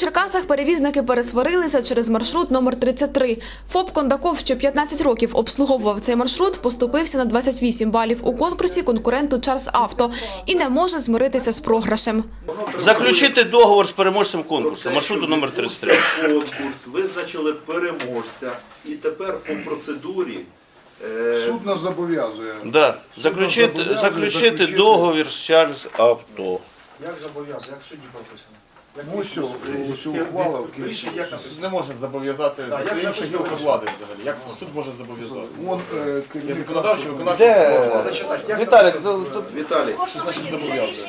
Черкасах перевізники пересварилися через маршрут номер 33. ФОП Кондаков, що 15 років обслуговував цей маршрут, поступився на 28 балів у конкурсі конкуренту Чарс Авто і не може змиритися з програшем. Заключити договор з переможцем конкурсу, маршруту номер 33. Конкурс, визначили переможця, і тепер по процедурі е, Суд нас зобов'язує. Да. Заключити, заключити договір з Чарльз Авто. Як зобов'язано, як в суді прописано? Як Ну що, що ухвала в кінці. Рішення як не може зобов'язати Так, це як інша написано гілка влади взагалі. Як це суд може зобов'язати? Вон е, Є керівник законодавчий, виконавчий Де? Зачитати, як Віталік, то, то, Віталій, Що значить зобов'язати?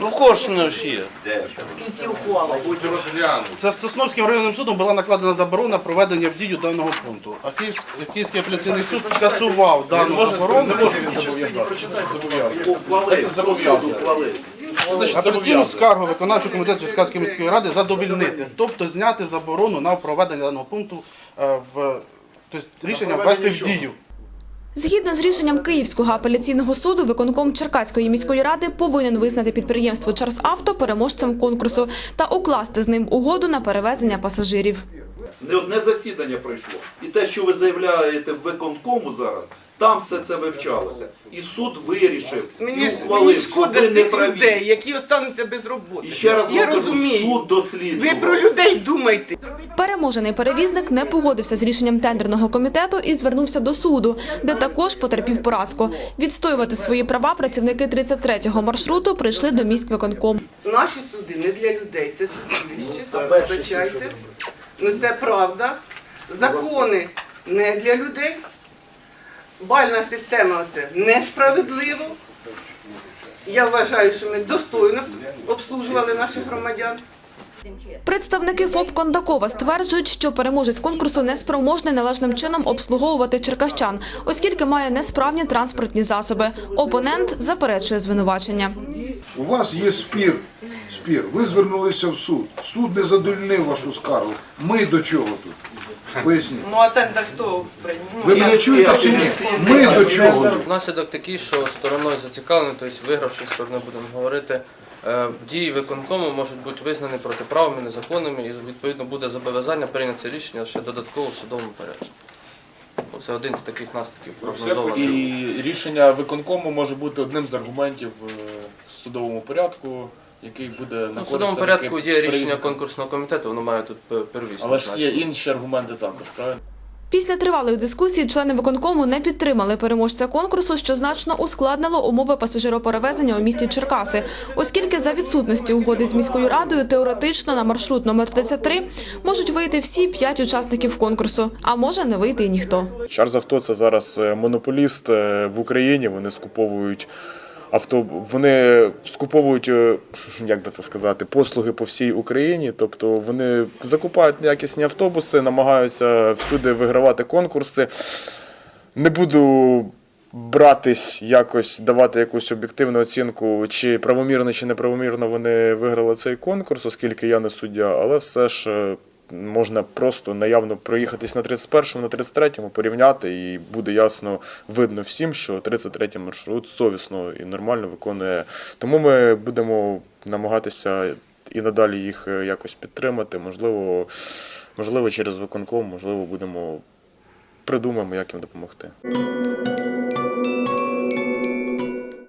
ну в кожного ж є. Це з Сосновським районним судом була накладена заборона проведення в дію даного пункту. А Київсь- Київський апеляційний суд скасував дану заборону. не може Частині зобов'язати. прочитайте, будь ласка. ухвалив, Це суд зобов'язує. ухвалив. Апеляційну скаргу виконавчого комітету Черкаської міської ради задовільнити, тобто зняти заборону на проведення даного пункту е, в тобто рішення ввести в дію. Згідно з рішенням Київського апеляційного суду, виконком Черкаської міської ради повинен визнати підприємство Чарс Авто переможцем конкурсу та укласти з ним угоду на перевезення пасажирів. Не одне засідання пройшло. І те, що ви заявляєте в виконкому зараз, там все це вивчалося. І суд вирішив і Мені ж мені ухвалив, що шкода ви не цих праві. людей, які остануться без роботи. І ще раз Я вам кажу, розумію. суд Ви про людей думайте. Переможений перевізник не погодився з рішенням тендерного комітету і звернувся до суду, де також потерпів поразку. Відстоювати свої права працівники 33-го маршруту прийшли до міськвиконком. Наші суди не для людей, це судилище, це вибачайте. Ну це правда. Закони не для людей. Бальна система це несправедливо. Я вважаю, що ми достойно обслужували наших громадян. Представники ФОП Кондакова стверджують, що переможець конкурсу неспроможний належним чином обслуговувати черкащан, оскільки має несправні транспортні засоби. Опонент заперечує звинувачення. У вас є спір. Спір. Ви звернулися в суд. Суд не задовольнив вашу скаргу. Ми до чого тут? Поясніть. Ну а тендер хто прийняв? Ну, Ви мене чуєте чи ні? Ми до чого? Наслідок такий, що стороною зацікавленою, тобто вигравши сторони, будемо говорити, е, дії виконкому можуть бути визнані протиправними, незаконними і відповідно буде зобов'язання прийняти це рішення ще додатково в судовому порядку. Це один з таких наслідків прогнозованих. І рішення виконкому може бути одним з аргументів е, в судовому порядку, який буде на Ну, в користь судовому порядку є рішення конкурсного комітету, воно має тут пе- первісне. Але ж є значення. інші аргументи також, правильно? Після тривалої дискусії члени виконкому не підтримали переможця конкурсу, що значно ускладнило умови пасажироперевезення у місті Черкаси, оскільки за відсутності угоди з міською радою теоретично на маршрут номер 33 можуть вийти всі п'ять учасників конкурсу, а може не вийти і ніхто. Чарз авто це зараз е, монополіст е, в Україні. Вони скуповують авто, вони скуповують, е, як би це сказати, послуги по всій Україні. Тобто вони закупають якісні автобуси, намагаються всюди вигравати конкурси. Не буду братись якось давати якусь об'єктивну оцінку, чи правомірно, чи неправомірно вони виграли цей конкурс, оскільки я не суддя, але все ж е, можна просто наявно проїхатись на 31-му, на 33-му, порівняти, і буде ясно видно всім, що 33-й маршрут совісно і нормально виконує. Тому ми будемо намагатися і надалі їх е, якось підтримати. Можливо, можливо, через виконком, можливо, будемо придумаємо, як їм допомогти.